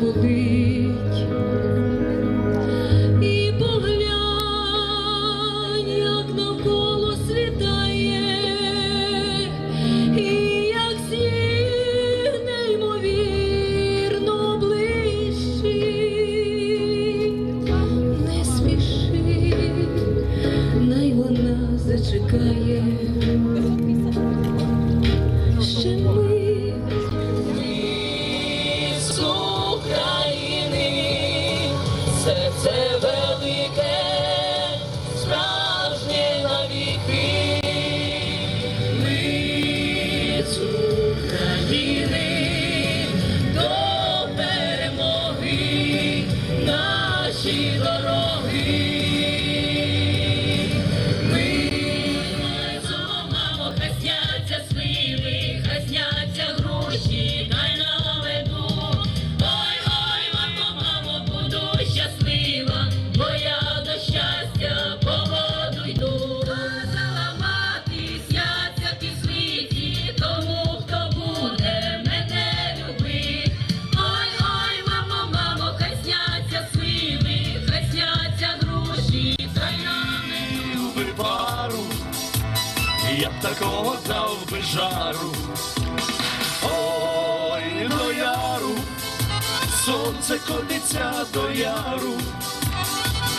будить. І поглянь, як навколо світає, як сніг неймовірно не спіши, най вона зачекає. я б такого дав би жару, ой до яру, сонце котиться до яру,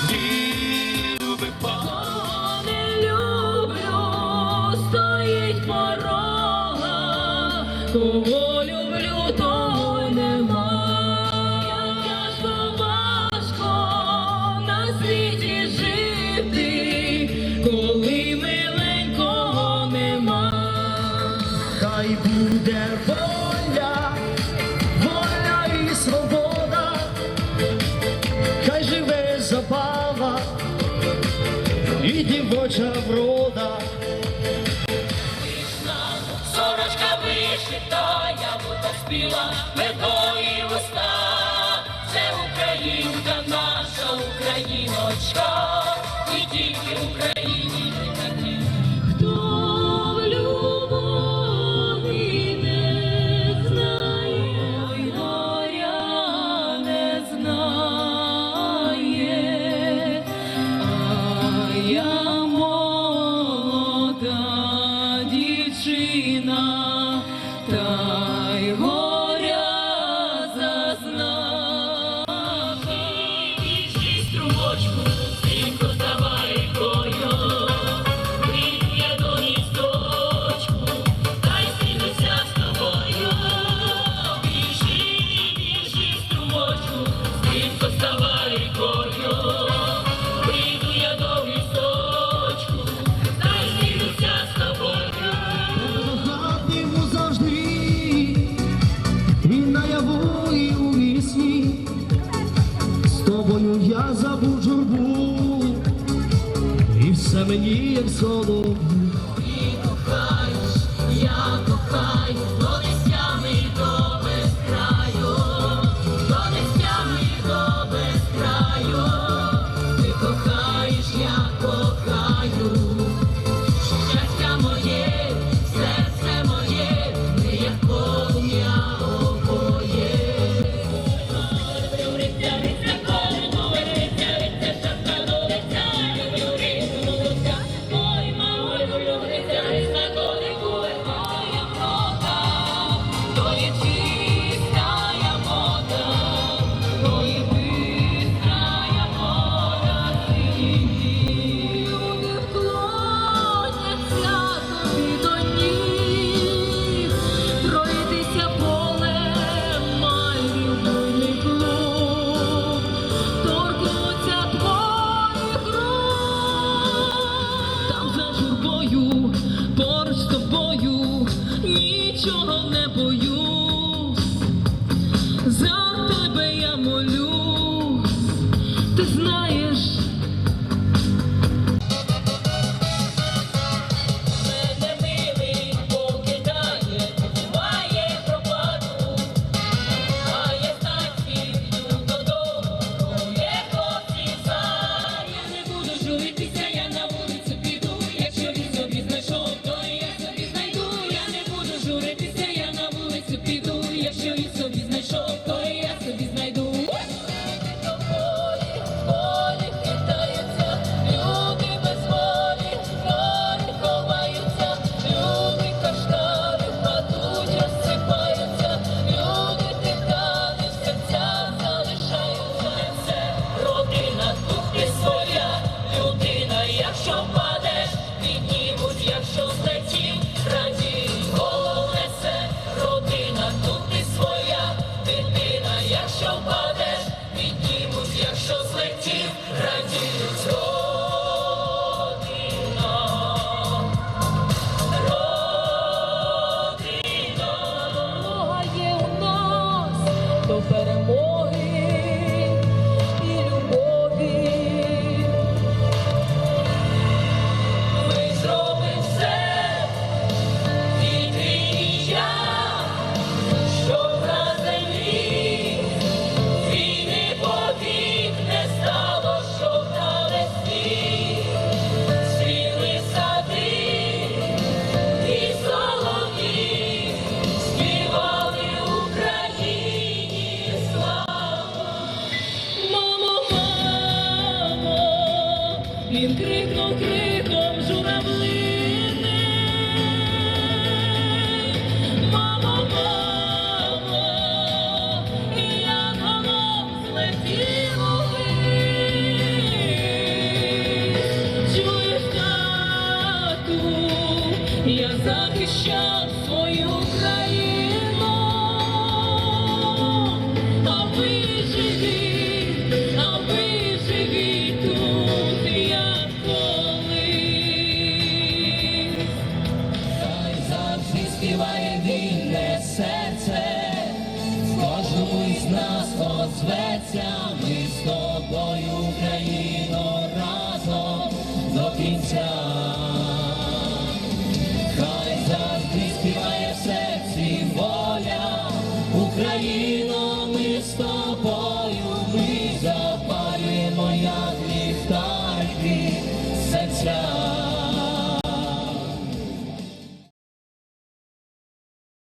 дів би пан. люблю, стоїть порога, кого люблю то. хай буде воля, воля і свобода, хай живе забава і дівоча врода. Вишна, сорочка вишитая, будто спіла медом. Krishna. your name. Співає вільне серце, кожному із нас озветься, ми з тобою, Україно, разом до кінця, хай завжди співає в воля, Україно.